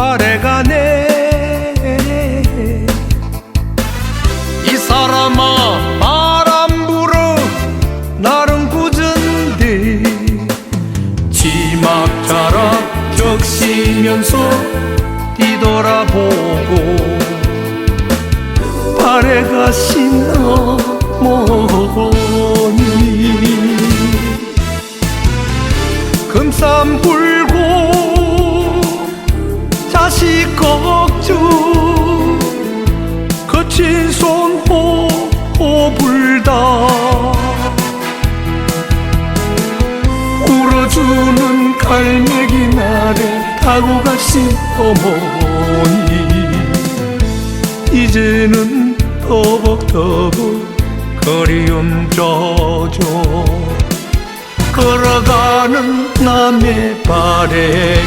바래가네. 이 사람아 바람 불어 나름 꾸준데 지막자락 적시면서 뒤돌아보고. 바래가 신나 모니? 자식 걱정 거친 손 호호불다. 울어주는 갈매기 날에 타고 가신 어머니. 이제는 더벅더벅 그리움 져줘 걸어가는 남의 바래길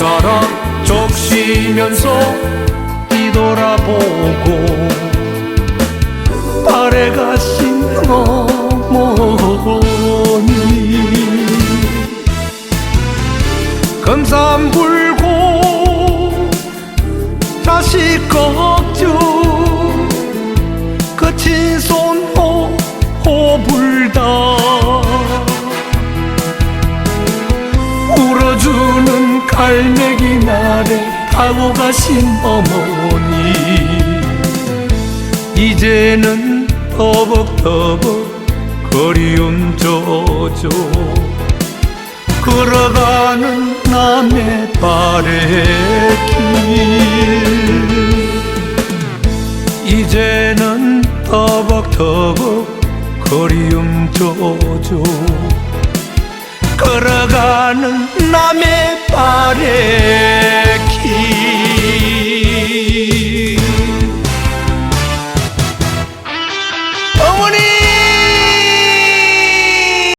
치막자락 적시면서 뒤돌아보고 바래가신 어머니. 금산 불고 자식 걱정 갈매기 날에 타고 가신 어머니. 이제는 더벅더벅 거리움 져줘. 걸어가는 남의 바래길. 이제는 터벅터벅 거리움 져줘